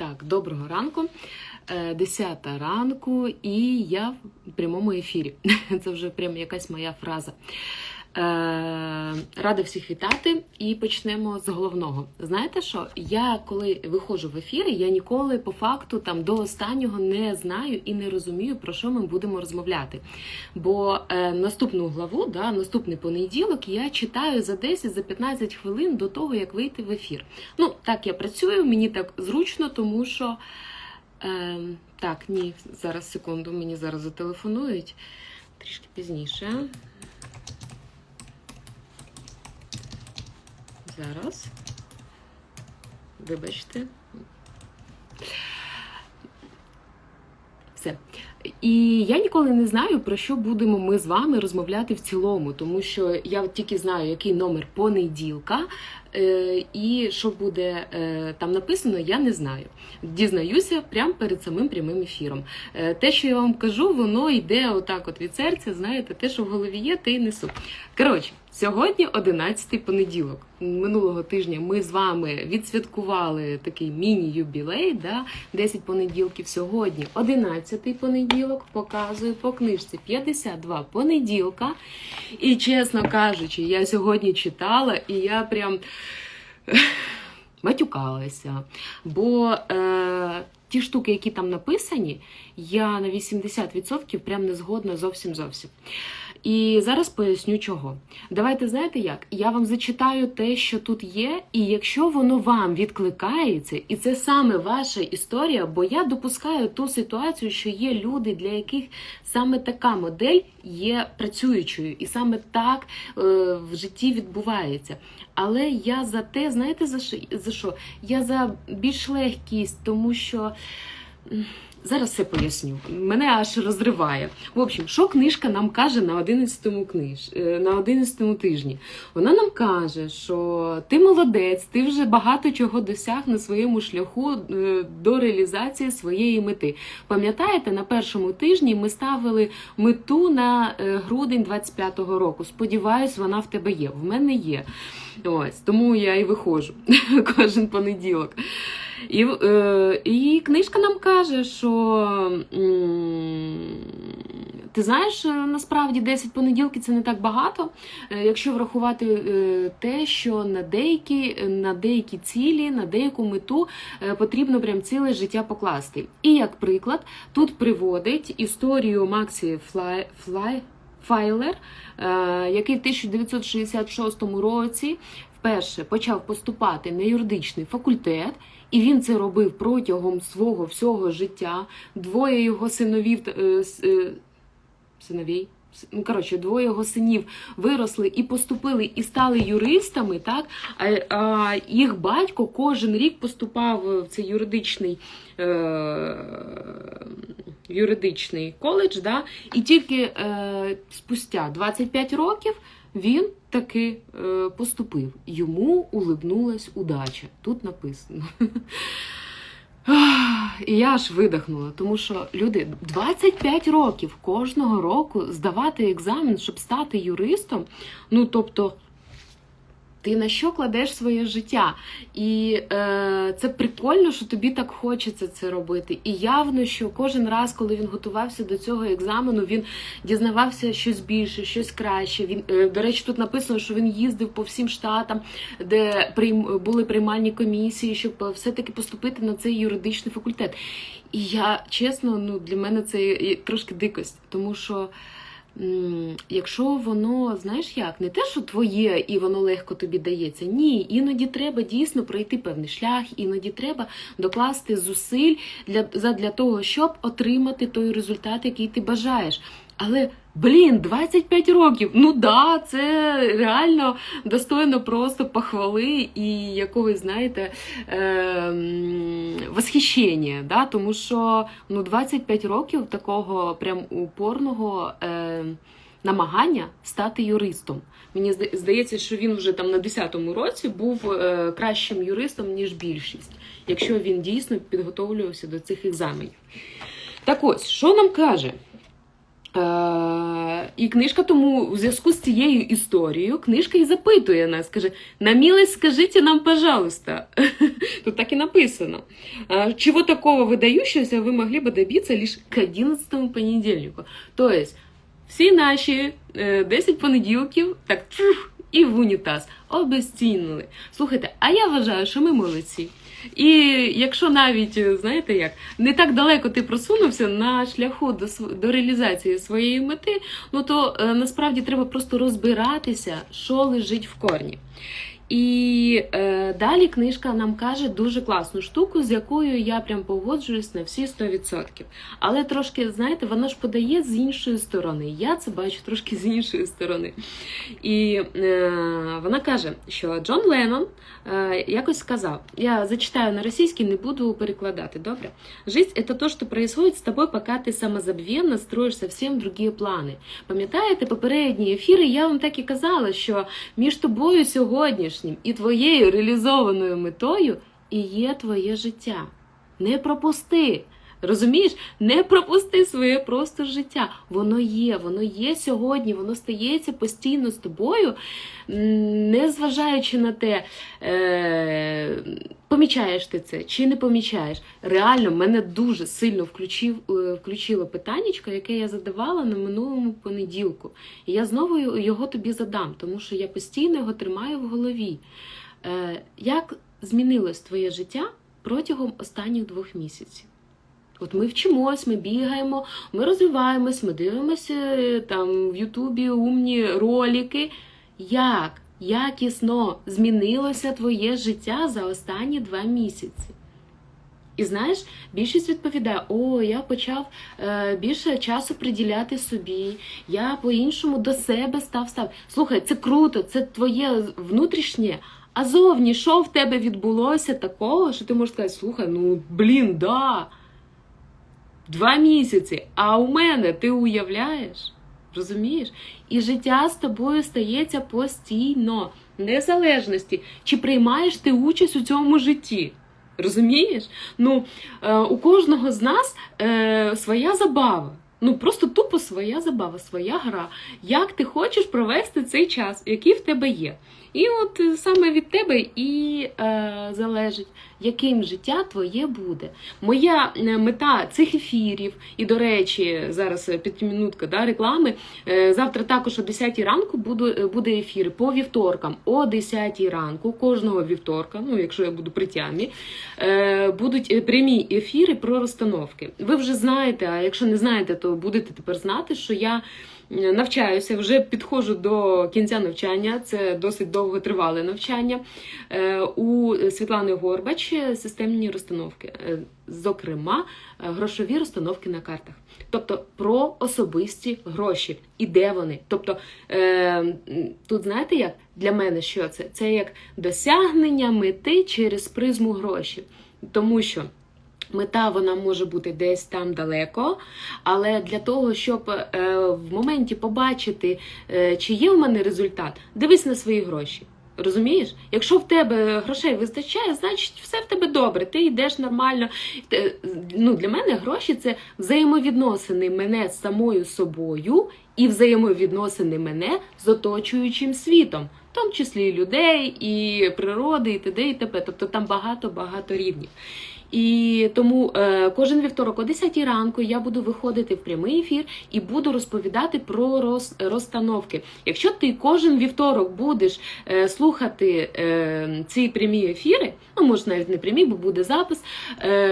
Так, доброго ранку. десята 10 ранку, і я в прямому ефірі. Це вже прям якась моя фраза. Е, Рада всіх вітати і почнемо з головного. Знаєте що? Я коли виходжу в ефіри, я ніколи по факту там до останнього не знаю і не розумію, про що ми будемо розмовляти. Бо е, наступну главу, да, наступний понеділок, я читаю за 10-15 хвилин до того, як вийти в ефір. Ну, так я працюю, мені так зручно, тому що. Е, так, ні, зараз секунду, мені зараз зателефонують. Трішки пізніше. Зараз. Вибачте. Все. І я ніколи не знаю, про що будемо ми з вами розмовляти в цілому, тому що я тільки знаю, який номер понеділка, е, і що буде е, там написано, я не знаю. Дізнаюся прямо перед самим прямим ефіром. Е, те, що я вам кажу, воно йде отак от від серця, знаєте, те, що в голові є, те й несу. Коротше, сьогодні 11-й понеділок. Минулого тижня ми з вами відсвяткували такий міні-юбілей, да? 10 понеділків. Сьогодні 11-й понеділок, показую по книжці 52 понеділка. І чесно кажучи, я сьогодні читала, і я прям матюкалася. Бо е, ті штуки, які там написані, я на 80% прям не згодна зовсім зовсім. І зараз поясню чого. Давайте знаєте як? Я вам зачитаю те, що тут є, і якщо воно вам відкликається, і це саме ваша історія, бо я допускаю ту ситуацію, що є люди, для яких саме така модель є працюючою, і саме так е, в житті відбувається. Але я за те, знаєте за що? Я за більш легкість, тому що. Зараз все поясню. Мене аж розриває. В общем, що книжка нам каже на 11 книж... е, на 11 тижні? Вона нам каже, що ти молодець, ти вже багато чого досяг на своєму шляху е, до реалізації своєї мети. Пам'ятаєте, на першому тижні ми ставили мету на е, грудень 25-го року. Сподіваюсь, вона в тебе є. В мене є. Ось тому я і виходжу кожен понеділок. І, е, і книжка нам каже, що ти знаєш, е, насправді 10 понеділків це не так багато, е, якщо врахувати те, що на деякі, на деякі цілі, на деяку мету потрібно прям ціле життя покласти. І як приклад, тут приводить історію Максі Флай, Флай, Файлер, який в 1966 році вперше почав поступати на юридичний факультет, і він це робив протягом свого всього життя. Двоє його синовів е, е, синовій. Ну, коротше, двоє його синів виросли і поступили і стали юристами, так? А, а їх батько кожен рік поступав в цей юридичний, е, юридичний коледж, да? і тільки е, спустя 25 років він таки е, поступив. Йому улибнулась удача. Тут написано. І я аж видихнула, тому що люди 25 років кожного року здавати екзамен, щоб стати юристом. Ну тобто, ти на що кладеш своє життя? І е, це прикольно, що тобі так хочеться це робити. І явно, що кожен раз, коли він готувався до цього екзамену, він дізнавався щось більше, щось краще. Він, е, до речі, тут написано, що він їздив по всім штатам, де прийм, були приймальні комісії, щоб все-таки поступити на цей юридичний факультет. І я чесно, ну для мене це трошки дикость, тому що. Якщо воно, знаєш як, не те, що твоє і воно легко тобі дається. Ні, іноді треба дійсно пройти певний шлях, іноді треба докласти зусиль для, задля того, щоб отримати той результат, який ти бажаєш. Але блін, 25 років. Ну да, це реально достойно просто похвали і якогось, знаєте, ем, восхищення. Да? Тому що ну, 25 років такого прям упорного. ем, Намагання стати юристом. Мені здається, що він вже там на 10-му році був е, кращим юристом, ніж більшість, якщо він дійсно підготовлювався до цих екзаменів. Так ось, що нам каже Е, і книжка тому у зв'язку з цією історією книжка і запитує нас, каже: на скажіть нам, пожалуйста. Тут так і написано. «А Чего такого выдающегося ви могли бы добиться лише к 11 понедільнику? Тобто, всі наші е, 10 понеділків так і в унітаз обезцінили. Слухайте, а я вважаю, що ми молодці. І якщо навіть, е, знаєте як, не так далеко ти просунувся на шляху до, до реалізації своєї мети, ну то е, насправді треба просто розбиратися, що лежить в корні. І е, далі книжка нам каже дуже класну штуку, з якою я прям погоджуюсь на всі 100%. Але трошки, знаєте, вона ж подає з іншої сторони. Я це бачу трошки з іншої сторони. І е, вона каже, що Джон Леннон е, якось сказав: я зачитаю на російській, не буду перекладати, добре? Жизнь это то, что происходит с тобой, пока ти самозабвенно строїш совсем другі плани. Пам'ятаєте, попередні ефіри я вам так і казала, що між тобою сьогоднішнім і твоєю реалізованою метою і є твоє життя. Не пропусти. Розумієш, не пропусти своє просто життя. Воно є, воно є сьогодні, воно стається постійно з тобою, незважаючи не зважаючи на те, е, помічаєш ти це чи не помічаєш. Реально, мене дуже сильно включив, е, включило питаннячко, яке я задавала на минулому понеділку. І я знову його тобі задам, тому що я постійно його тримаю в голові. Е, як змінилось твоє життя протягом останніх двох місяців? От ми вчимось, ми бігаємо, ми розвиваємось, ми дивимося е, там в Ютубі умні ролики. Як якісно змінилося твоє життя за останні два місяці? І знаєш, більшість відповідає: о, я почав е, більше часу приділяти собі, я по-іншому до себе став став. Слухай, це круто, це твоє внутрішнє. А зовні, що в тебе відбулося такого, що ти можеш сказати, слухай, ну блін, да. Два місяці. А у мене ти уявляєш? Розумієш? І життя з тобою стається постійно, незалежності, чи приймаєш ти участь у цьому житті. Розумієш? Ну, е, у кожного з нас е, своя забава. Ну, просто тупо своя забава, своя гра. Як ти хочеш провести цей час, який в тебе є. І от е, саме від тебе і е, залежить, яким життя твоє буде. Моя е, мета цих ефірів, і, до речі, зараз е, п'ятимінутка да, реклами. Е, завтра також о 10 ранку буду, буде ефір по вівторкам, о 10 ранку, кожного вівторка, ну якщо я буду при тямі, е, будуть прямі ефіри про розстановки. Ви вже знаєте, а якщо не знаєте, то будете тепер знати, що я. Е, Навчаюся, вже підходжу до кінця навчання. Це досить довготривале навчання. Е, У Світлани Горбач системні розстановки, е, зокрема, грошові розстановки на картах. Тобто про особисті гроші і де вони. Тобто тут знаєте як для мене що це? Це як досягнення мети через призму гроші. Тому що мета вона може бути десь там далеко, але для того, щоб е, в моменті побачити, е, чи є в мене результат, дивись на свої гроші. Розумієш? Якщо в тебе грошей вистачає, значить все в тебе добре. Ти йдеш нормально. Ну, для мене гроші це взаємовідносини мене з самою собою і взаємовідносини мене з оточуючим світом, в тому числі і людей, і природи, і т.д. і т.п. Тобто там багато-багато рівнів. І тому е, кожен вівторок о 10 ранку я буду виходити в прямий ефір і буду розповідати про роз, розстановки. Якщо ти кожен вівторок будеш е, слухати е, ці прямі ефіри, ну може навіть не прямі, бо буде запис.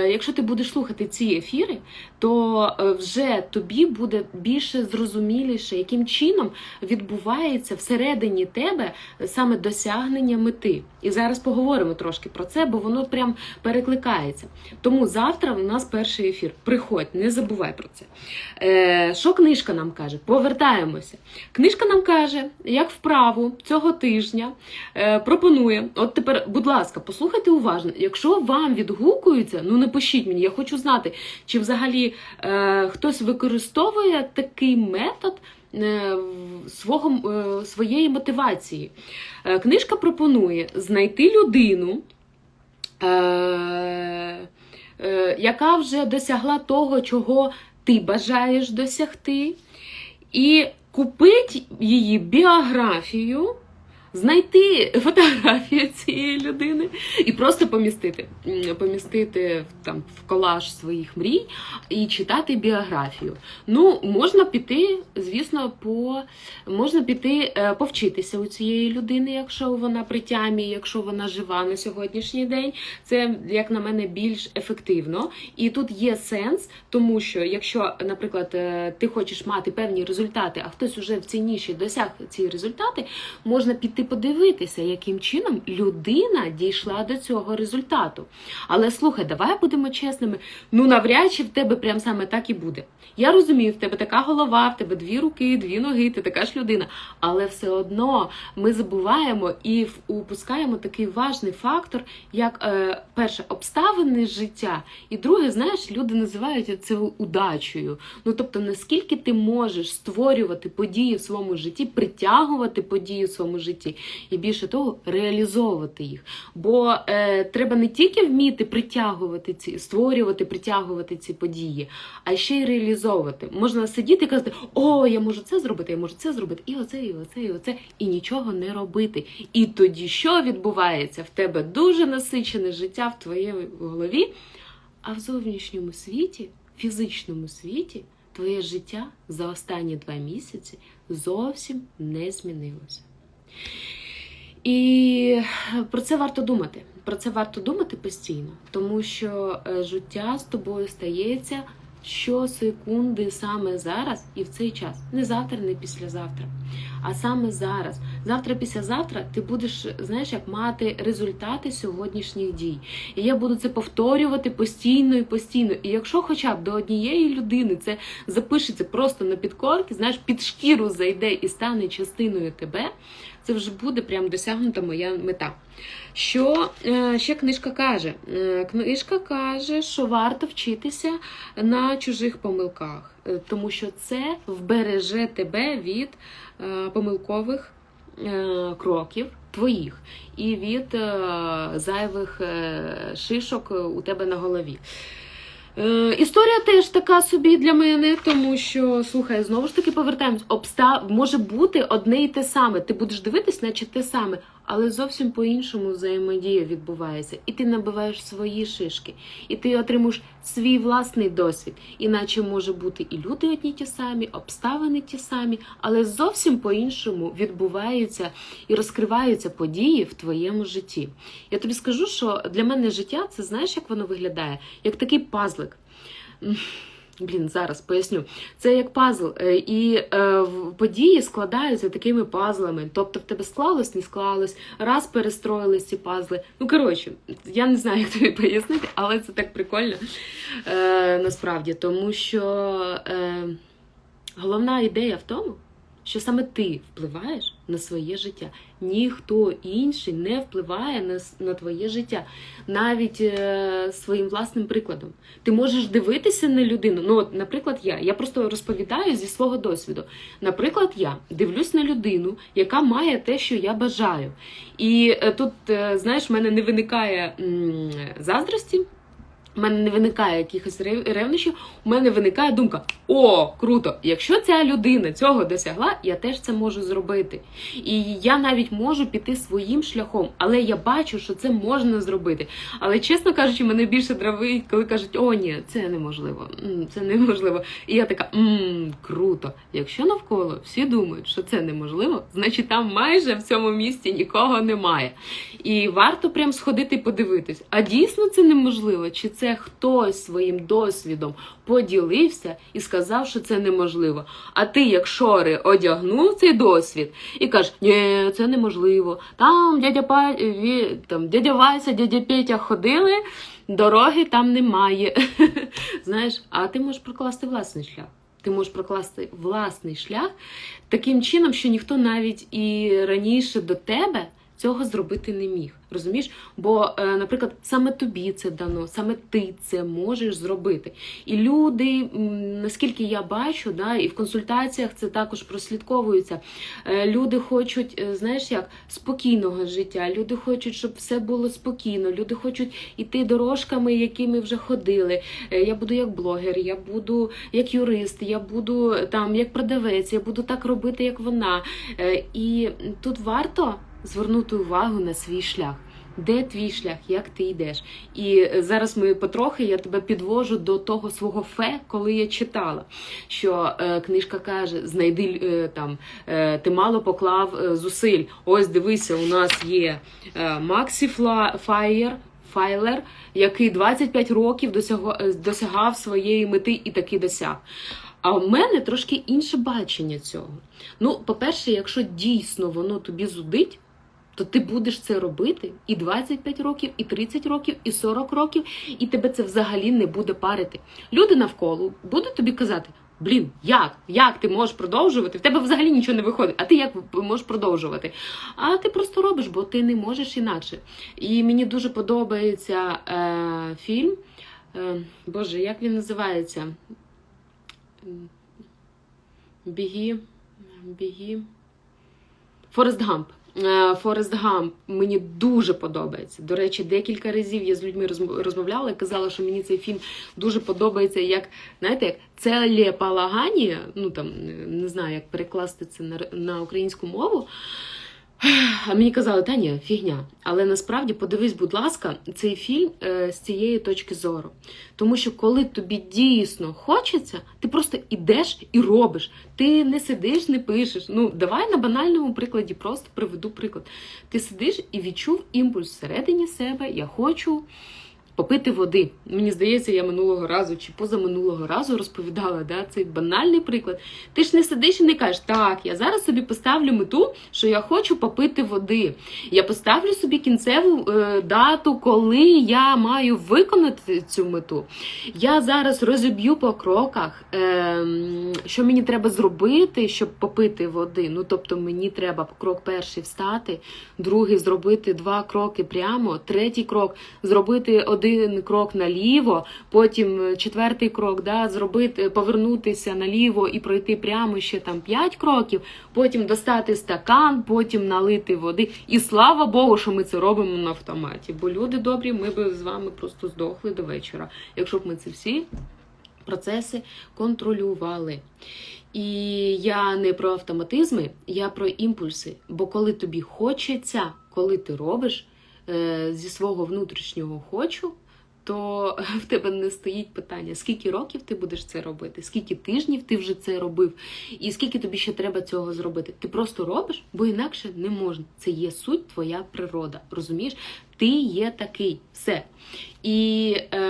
Якщо ти будеш слухати ці ефіри, то вже тобі буде більше зрозуміліше, яким чином відбувається всередині тебе саме досягнення мети. І зараз поговоримо трошки про це, бо воно прям перекликається. Тому завтра у нас перший ефір. Приходь, не забувай про це. Е, що книжка нам каже? Повертаємося. Книжка нам каже, як вправу цього тижня е, пропонує. От тепер, будь ласка, послухайте уважно. Якщо вам відгукується, ну напишіть мені, я хочу знати, чи взагалі е, хтось використовує такий метод. е, Свого, е, своєї мотивації. Е, Книжка пропонує знайти людину, яка вже досягла того, чого ти бажаєш досягти, і купить її біографію, знайти фотографію цієї людини і просто помістити. Помістити там в колаж своїх мрій і читати біографію. Ну, можна піти, звісно, по можна піти е, повчитися у цієї людини, якщо вона при тямі, якщо вона жива на сьогоднішній день. Це, як на мене, більш ефективно. І тут є сенс, тому що якщо, наприклад, е, ти хочеш мати певні результати, а хтось уже в цій ніші досяг ці результати, можна піти подивитися, яким чином людина дійшла до цього результату. Але слухай, давай будемо чесними. Ну навряд чи в тебе прям саме так і буде. Я розумію, в тебе така голова, в тебе дві руки, дві ноги, ти така ж людина. Але все одно ми забуваємо і упускаємо такий важний фактор, як е, перше, обставини життя, і друге, знаєш, люди називають це удачею. Ну тобто, наскільки ти можеш створювати події в своєму житті, притягувати події в своєму житті, і більше того, реалізовувати їх. Бо е, треба не тільки вміти притягувати ці, створювати, притягувати ці події, а ще й реалізовувати. Можна сидіти і казати, о, я можу це зробити, я можу це зробити, і оце, і оце, і оце, і нічого не робити. І тоді що відбувається? В тебе дуже насичене життя в твоїй голові, а в зовнішньому світі, фізичному світі, твоє життя за останні два місяці зовсім не змінилося. І про це варто думати. Про це варто думати постійно, тому що е, життя з тобою стається щосекунди саме зараз і в цей час. Не завтра, не післязавтра, а саме зараз. Завтра, післязавтра ти будеш, знаєш, як мати результати сьогоднішніх дій. І я буду це повторювати постійно і постійно. І якщо хоча б до однієї людини це запишеться просто на підкорки, знаєш, під шкіру зайде і стане частиною тебе, це вже буде прям досягнута моя мета. Що е, ще книжка каже? Е, книжка каже, що варто вчитися на чужих помилках, е, тому що це вбереже тебе від помилкових кроків твоїх і від зайвих шишок у тебе на голові. Е, історія теж така собі для мене, тому що, слухай, знову ж таки повертаємось. Обстав може бути одне і те саме. Ти будеш дивитись, наче те саме, але зовсім по-іншому взаємодія відбувається. І ти набиваєш свої шишки, і ти отримуєш свій власний досвід. Іначе може бути і люди одні ті самі, обставини ті самі, але зовсім по-іншому відбуваються і розкриваються події в твоєму житті. Я тобі скажу, що для мене життя це знаєш, як воно виглядає? Як такий пазлик. Блін, зараз поясню. Це як пазл, е, і е, події складаються такими пазлами. Тобто в тебе склалось, не склалось, раз перестроїлись ці пазли. Ну коротше, я не знаю, як тобі пояснити, але це так прикольно е, насправді, тому що е, головна ідея в тому, що саме ти впливаєш на своє життя. Ніхто інший не впливає на, на твоє життя, навіть е, своїм власним прикладом. Ти можеш дивитися на людину. Ну, от, наприклад, я. Я просто розповідаю зі свого досвіду. Наприклад, я дивлюсь на людину, яка має те, що я бажаю. І е, тут, е, знаєш, в мене не виникає м, заздрості. У мене не виникає якихось рев- ревнощів, у мене виникає думка: о, круто! Якщо ця людина цього досягла, я теж це можу зробити. І я навіть можу піти своїм шляхом, але я бачу, що це можна зробити. Але чесно кажучи, мене більше дравить, коли кажуть, о, ні, це неможливо, це неможливо. І я така, мм, круто. Якщо навколо всі думають, що це неможливо, значить там майже в цьому місті нікого немає. І варто прям сходити і подивитись, а дійсно це неможливо, чи це хтось своїм досвідом поділився і сказав, що це неможливо. А ти, як шори, одягнув цей досвід і кажеш, ні, це неможливо. Там дядя Па... Там дядя Вася, дядя Петя ходили, дороги там немає. Знаєш, а ти можеш прокласти власний шлях. Ти можеш прокласти власний шлях таким чином, що ніхто навіть і раніше до тебе цього зробити не міг. Розумієш? Бо, е, наприклад, саме тобі це дано, саме ти це можеш зробити. І люди, наскільки я бачу, да, і в консультаціях це також прослідковується. е, Люди хочуть, е, знаєш, як спокійного життя. Люди хочуть, щоб все було спокійно. Люди хочуть іти дорожками, якими вже ходили. Я буду як блогер, я буду як юрист, я буду там як продавець, я буду так робити, як вона. І тут варто звернути увагу на свій шлях. Де твій шлях, як ти йдеш? І е, зараз ми потрохи я тебе підвожу до того свого фе, коли я читала. Що е, книжка каже: знайди е, там, е, ти мало поклав е, зусиль. Ось дивися, у нас є е, Максі Фаєр, Файлер, який 25 років досяго, е, досягав своєї мети і таки досяг. А в мене трошки інше бачення цього. Ну, по-перше, якщо дійсно воно тобі зудить, то ти будеш це робити і 25 років, і 30 років, і 40 років, і тебе це взагалі не буде парити. Люди навколо будуть тобі казати: блін, як? Як ти можеш продовжувати? В тебе взагалі нічого не виходить. А ти як можеш продовжувати? А ти просто робиш, бо ти не можеш інакше. І мені дуже подобається е, фільм. Е, Боже, як він називається? М, Біги. Біги. Форест Гамп. Е, Форест Гамп мені дуже подобається. До речі, декілька разів я з людьми розм- розмовляла і казала, що мені цей фільм дуже подобається, як знаєте, як целеполагання, ну там не знаю, як перекласти це на, на українську мову. А мені казали, та ні, фігня. Але насправді подивись, будь ласка, цей фільм е, з цієї точки зору. Тому що коли тобі дійсно хочеться, ти просто ідеш і робиш. Ти не сидиш, не пишеш. Ну, давай на банальному прикладі просто приведу приклад. Ти сидиш і відчув імпульс всередині себе. Я хочу попити води. Мені здається, я минулого разу чи позаминулого разу розповідала да, цей банальний приклад. Ти ж не сидиш і не кажеш, так, я зараз собі поставлю мету, що я хочу попити води. Я поставлю собі кінцеву е, дату, коли я маю виконати цю мету. Я зараз розіб'ю по кроках, е, що мені треба зробити, щоб попити води. Ну, тобто, мені треба крок перший встати, другий зробити два кроки прямо, третій крок зробити один крок наліво, потім е, четвертий крок, да, зробити, повернутися наліво і пройти прямо ще там п'ять кроків, потім достати стакан, потім налити води. І слава Богу, що ми це робимо на автоматі. Бо люди добрі, ми би з вами просто здохли до вечора, якщо б ми це всі процеси контролювали. І я не про автоматизми, я про імпульси. Бо коли тобі хочеться, коли ти робиш зі свого внутрішнього хочу, то в тебе не стоїть питання, скільки років ти будеш це робити, скільки тижнів ти вже це робив, і скільки тобі ще треба цього зробити. Ти просто робиш, бо інакше не можна. Це є суть, твоя природа. Розумієш? Ти є такий, все. І е,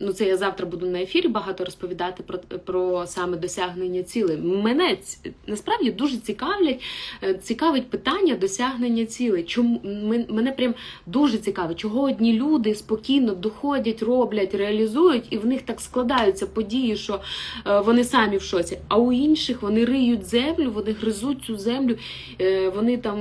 ну це я завтра буду на ефірі багато розповідати про, про саме досягнення цілей. Мене насправді дуже цікавлять, е, цікавить питання досягнення цілей. Чому мене прям дуже цікавить, чого одні люди спокійно доходять, роблять, реалізують, і в них так складаються події, що е, вони самі в шоці. А у інших вони риють землю, вони гризуть цю землю, е, вони там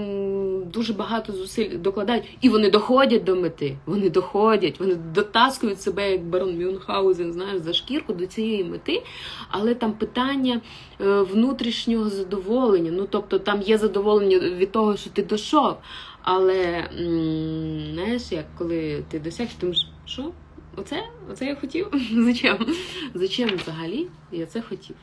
дуже багато зусиль докладають, і вони доходять до мети. Вони доходять, вони дотаскують себе, як барон Мюнхгаузен, знаєш, за шкірку до цієї мети. Але там питання е, внутрішнього задоволення. Ну тобто там є задоволення від того, що ти дійшов. Але знаєш, як коли ти досяг, ти думаєш, що? Оце? Оце я хотів? Зачем? Зачем взагалі я це хотів?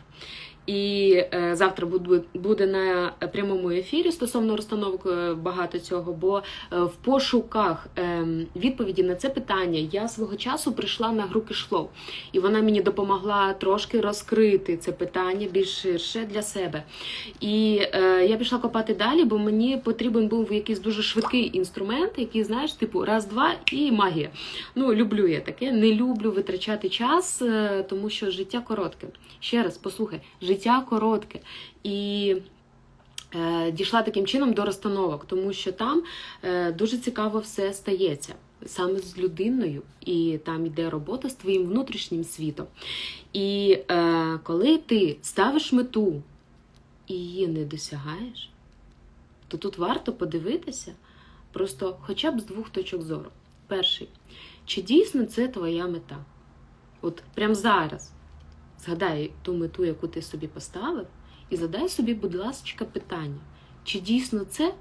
І е, завтра буде, на прямому ефірі стосовно розстановок е, багато цього, бо е, в пошуках е, відповіді на це питання я свого часу прийшла на гру Кешфлоу, і вона мені допомогла трошки розкрити це питання більш ширше для себе. І я пішла копати далі, бо мені потрібен був якийсь дуже швидкий інструмент, який, знаєш, типу раз-два і магія. Ну, люблю я таке, не люблю витрачати час, тому що життя коротке. Ще раз послухай, життя коротке. І е, дійшла таким чином до розстановок, тому що там е, дуже цікаво все стається. Саме з людиною, і там йде робота з твоїм внутрішнім світом. І е, коли ти ставиш мету і її не досягаєш, то тут варто подивитися просто хоча б з двох точок зору. Перший, чи дійсно це твоя мета? От прямо зараз згадай ту мету, яку ти собі поставив, і задай собі, будь ласка, питання, чи дійсно це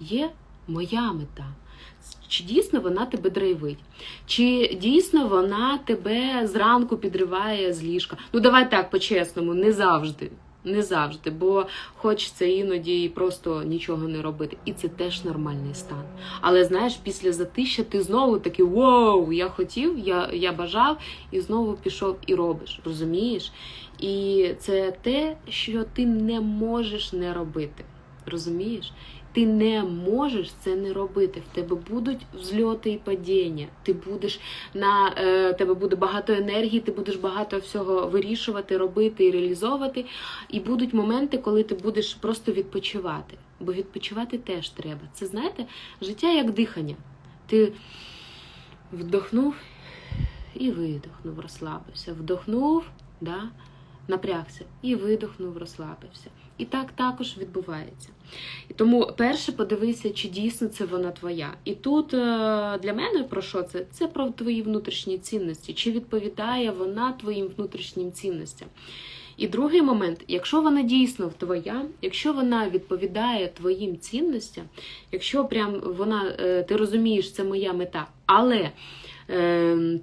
є моя мета? Чи дійсно вона тебе драйвить? Чи дійсно вона тебе зранку підриває з ліжка? Ну, давай так, по-чесному, не завжди. Не завжди, бо хочеться іноді просто нічого не робити. І це теж нормальний стан. Але знаєш, після затища ти знову такий воу, я хотів, я, я бажав, і знову пішов і робиш. Розумієш? І це те, що ти не можеш не робити. Розумієш? Ти не можеш це не робити. В тебе будуть взльоти і падіння. Ти будеш на е, тебе буде багато енергії, ти будеш багато всього вирішувати, робити і реалізовувати. І будуть моменти, коли ти будеш просто відпочивати. Бо відпочивати теж треба. Це знаєте, життя як дихання. Ти вдохнув і видохнув, розслабився. Вдохнув, да, напрягся і видохнув, розслабився. І так також відбувається. І тому перше подивися, чи дійсно це вона твоя. І тут е, для мене про що це? Це про твої внутрішні цінності. Чи відповідає вона твоїм внутрішнім цінностям? І другий момент, якщо вона дійсно твоя, якщо вона відповідає твоїм цінностям, якщо прям вона, е, ти розумієш, це моя мета, але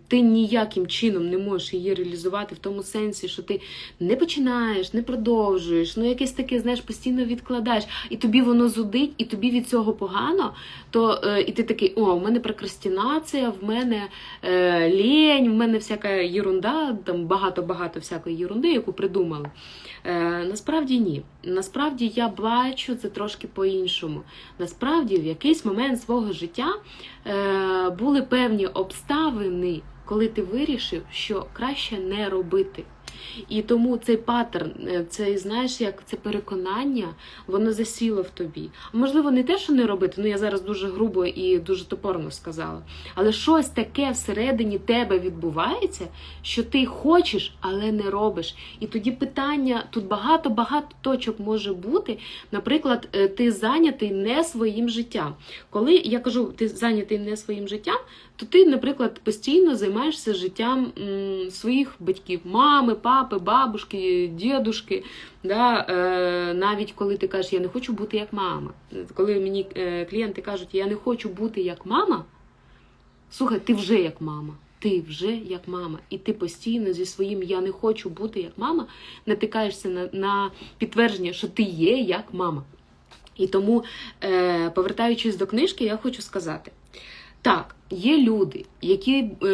ти ніяким чином не можеш її реалізувати в тому сенсі, що ти не починаєш, не продовжуєш, ну якесь таке, знаєш, постійно відкладаєш, і тобі воно зудить, і тобі від цього погано, то е, і ти такий, о, в мене прокрастинація, в мене е, лінь, в мене всяка єрунда, там багато-багато всякої єрунди, яку придумали. Е, насправді ні. Насправді я бачу це трошки по-іншому. Насправді, в якийсь момент свого життя е, були певні обставини, коли ти вирішив, що краще не робити. І тому цей паттерн, е, цей, знаєш, як це переконання, воно засіло в тобі. Можливо, не те, що не робити, ну я зараз дуже грубо і дуже топорно сказала. Але щось таке всередині тебе відбувається, що ти хочеш, але не робиш. І тоді питання тут багато-багато точок може бути. Наприклад, е, ти зайнятий не своїм життям. Коли я кажу, ти зайнятий не своїм життям, то ти, наприклад, постійно займаєшся життям своїх батьків, мами, папи, бабушки, дідушки. Да? Е, навіть коли ти кажеш, я не хочу бути як мама. Коли мені е, клієнти кажуть, я не хочу бути як мама, слухай, ти вже як мама. Ти вже як мама, і ти постійно зі своїм я не хочу бути як мама, натикаєшся на, на підтвердження, що ти є як мама. І тому, е, повертаючись до книжки, я хочу сказати: так, є люди, які е,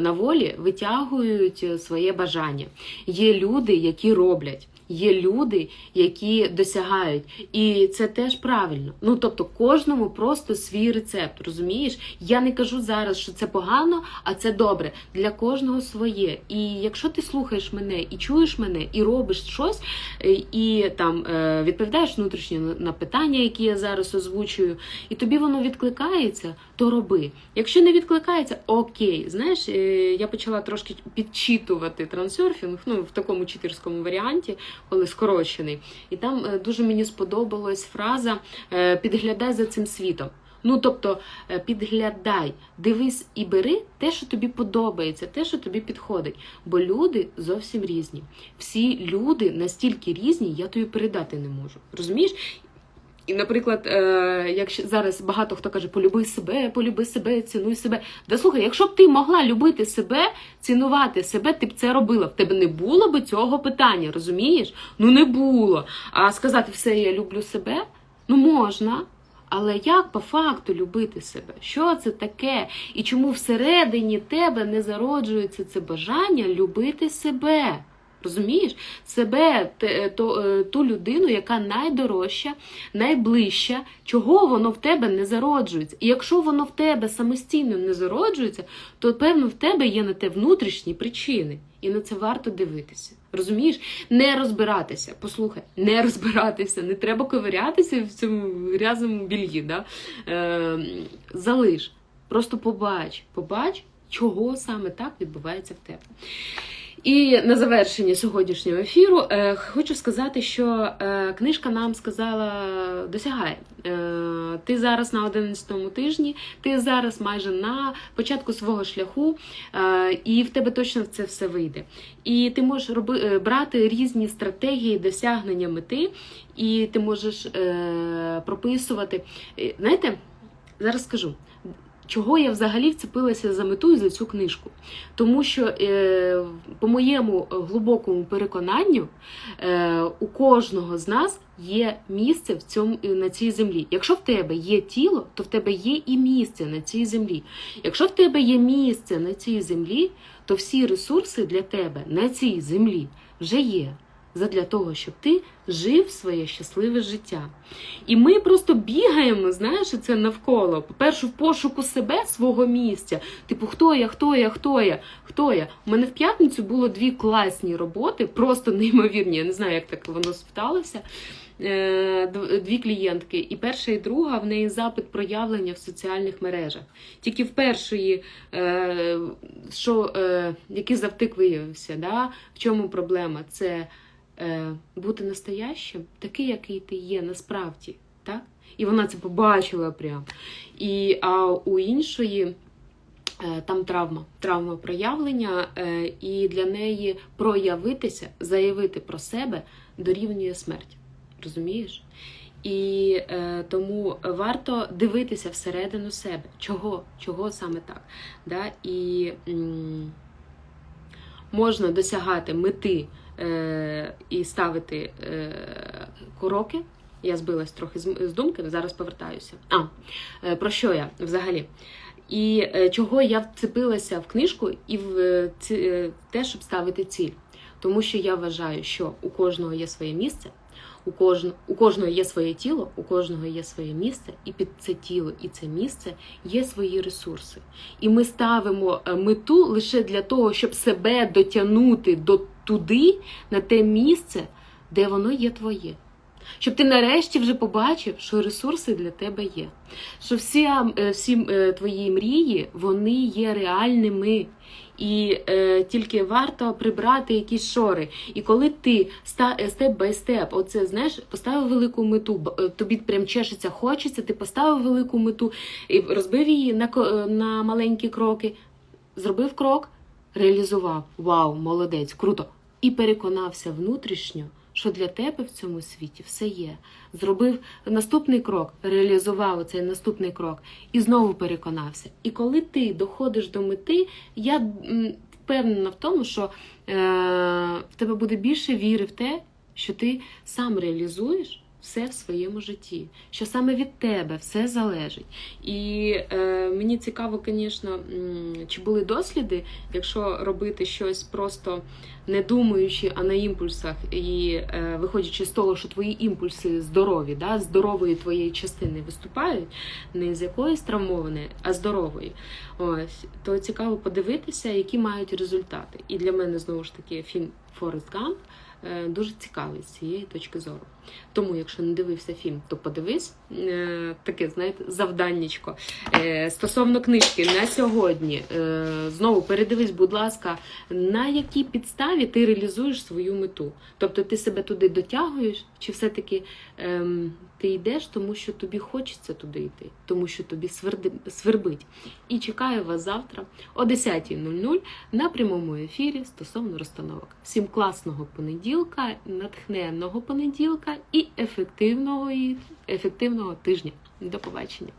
на волі витягують своє бажання. Є люди, які роблять. Є люди, які досягають, і це теж правильно. Ну тобто, кожному просто свій рецепт. Розумієш? Я не кажу зараз, що це погано, а це добре. Для кожного своє. І якщо ти слухаєш мене і чуєш мене, і робиш щось, е, і там е, відповідаєш внутрішньо на питання, які я зараз озвучую, і тобі воно відкликається, то роби. Якщо не відкликається, окей. Знаєш, е, я почала трошки підчитувати трансерфінг, ну в такому читерському варіанті, коли скорочений. І там е, дуже мені сподобалась фраза е, підглядай за цим світом. Ну, тобто, підглядай, дивись і бери те, що тобі подобається, те, що тобі підходить. Бо люди зовсім різні. Всі люди настільки різні, я тобі передати не можу. Розумієш? І, наприклад, е, якщо зараз багато хто каже, полюби себе, полюби себе, цінуй себе. Да слухай, якщо б ти могла любити себе, цінувати себе, ти б це робила. В тебе не було б цього питання, розумієш? Ну не було. А сказати все, я люблю себе, ну можна. Але як по факту любити себе? Що це таке? І чому всередині тебе не зароджується це бажання любити себе? Розумієш? Себе, то, е, ту людину, яка найдорожча, найближча, чого воно в тебе не зароджується. І якщо воно в тебе самостійно не зароджується, то певно в тебе є на те внутрішні причини. І на це варто дивитися. Розумієш? Не розбиратися. Послухай, не розбиратися, не треба ковирятися в цьому грязному більї. Да? Е, залиш. Просто побач, побач, чого саме так відбувається в тебе. І на завершення сьогоднішнього ефіру е, хочу сказати, що е, книжка нам сказала досягає. Е, ти зараз на 11-му тижні, ти зараз майже на початку свого шляху, е, і в тебе точно це все вийде. І ти можеш роби, е, брати різні стратегії досягнення мети, і ти можеш е, прописувати. Е, Знаєте, зараз скажу. Чого я взагалі вцепилася за мету і за цю книжку? Тому що, е, по моєму глибокому переконанню, е, у кожного з нас є місце в цьому на цій землі. Якщо в тебе є тіло, то в тебе є і місце на цій землі. Якщо в тебе є місце на цій землі, то всі ресурси для тебе на цій землі вже є. Задля того, щоб ти жив своє щасливе життя. І ми просто бігаємо, знаєш, це навколо. По-перше, в пошуку себе, свого місця. Типу, хто я, хто я, хто я, хто я. У мене в п'ятницю було дві класні роботи, просто неймовірні. Я не знаю, як так воно сталося. Е, Дві клієнтки, і перша, і друга в неї запит проявлення в соціальних мережах. Тільки в першої, е, що, е, який завтик виявився, да? в чому проблема? Це бути настоящим, такий, який ти є насправді. Так? І вона це побачила прям. І, а у іншої е, там травма, травма проявлення, е, і для неї проявитися, заявити про себе дорівнює смерть. Розумієш? І е, тому варто дивитися всередину себе. Чого? Чого саме так? Да? І м, можна досягати мети е, і ставити е, кроки. Я збилась трохи з, думки, зараз повертаюся. А, е, про що я взагалі? І е, чого я вцепилася в книжку і в е, те, щоб ставити ціль. Тому що я вважаю, що у кожного є своє місце, у, кожн, у кожного є своє тіло, у кожного є своє місце, і під це тіло і це місце є свої ресурси. І ми ставимо мету лише для того, щоб себе дотягнути до туди, на те місце, де воно є твоє. Щоб ти нарешті вже побачив, що ресурси для тебе є. Що всі, е, всі е, твої мрії вони є реальними. І е, тільки варто прибрати якісь шори. І коли ти е, степ бай степ, оце знаєш, поставив велику мету, тобі прям чешеться, хочеться, ти поставив велику мету і розбив її на, на маленькі кроки, зробив крок, реалізував. Вау, молодець, круто. І переконався внутрішньо, що для тебе в цьому світі все є. Зробив наступний крок, реалізував цей наступний крок і знову переконався. І коли ти доходиш до мети, я впевнена в тому, що е, в тебе буде більше віри в те, що ти сам реалізуєш все в своєму житті, що саме від тебе все залежить. І е, мені цікаво, звісно, чи були досліди, якщо робити щось просто не думаючи, а на імпульсах, і е, виходячи з того, що твої імпульси здорові, да, здорової твоєї частини виступають, не з якоїсь травмованої, а здорової. Ось то цікаво подивитися, які мають результати. І для мене знову ж таки фільм Форест Гамп е, дуже цікавий з цієї точки зору. Тому, якщо не дивився фільм, то подивись Е, таке, знаєте, завданнячко. Е, Стосовно книжки на сьогодні, е, знову передивись, будь ласка, на якій підставі ти реалізуєш свою мету. Тобто ти себе туди дотягуєш, чи все-таки ем, ти йдеш, тому що тобі хочеться туди йти, тому що тобі свербить. І чекаю вас завтра о 10.00 на прямому ефірі стосовно розстановок. Всім класного понеділка, натхненного понеділка і ефективного, ефективного тижня. До побачення.